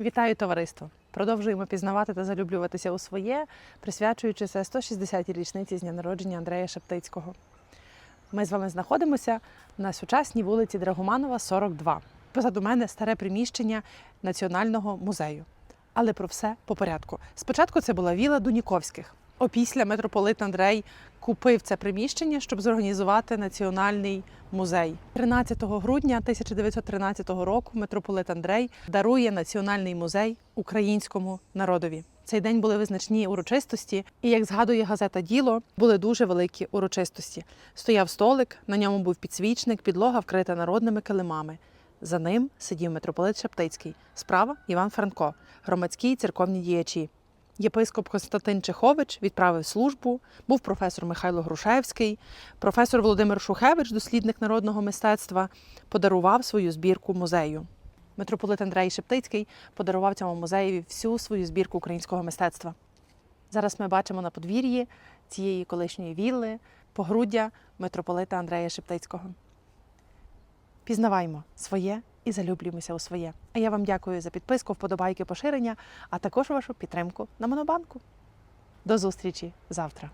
Вітаю товариство! Продовжуємо пізнавати та залюблюватися у своє, присвячуючи це 160-й річниці з дня народження Андрея Шептицького. Ми з вами знаходимося на сучасній вулиці Драгоманова, 42. Позаду мене старе приміщення Національного музею. Але про все по порядку. Спочатку це була віла Дуніковських. Опісля митрополит Андрей купив це приміщення, щоб зорганізувати національний музей. 13 грудня 1913 року митрополит Андрей дарує національний музей українському народові. Цей день були визначні урочистості, і як згадує газета Діло, були дуже великі урочистості. Стояв столик, на ньому був підсвічник, підлога вкрита народними килимами. За ним сидів митрополит Шептицький, справа Іван Франко, громадські і церковні діячі. Єпископ Константин Чехович відправив службу, був професор Михайло Грушевський, професор Володимир Шухевич, дослідник народного мистецтва, подарував свою збірку музею. Митрополит Андрей Шептицький подарував цьому музеєві всю свою збірку українського мистецтва. Зараз ми бачимо на подвір'ї цієї колишньої вілли погруддя митрополита Андрея Шептицького. Пізнаваймо своє і залюблюємося у своє. А я вам дякую за підписку, вподобайки, поширення, а також вашу підтримку на Монобанку. До зустрічі завтра.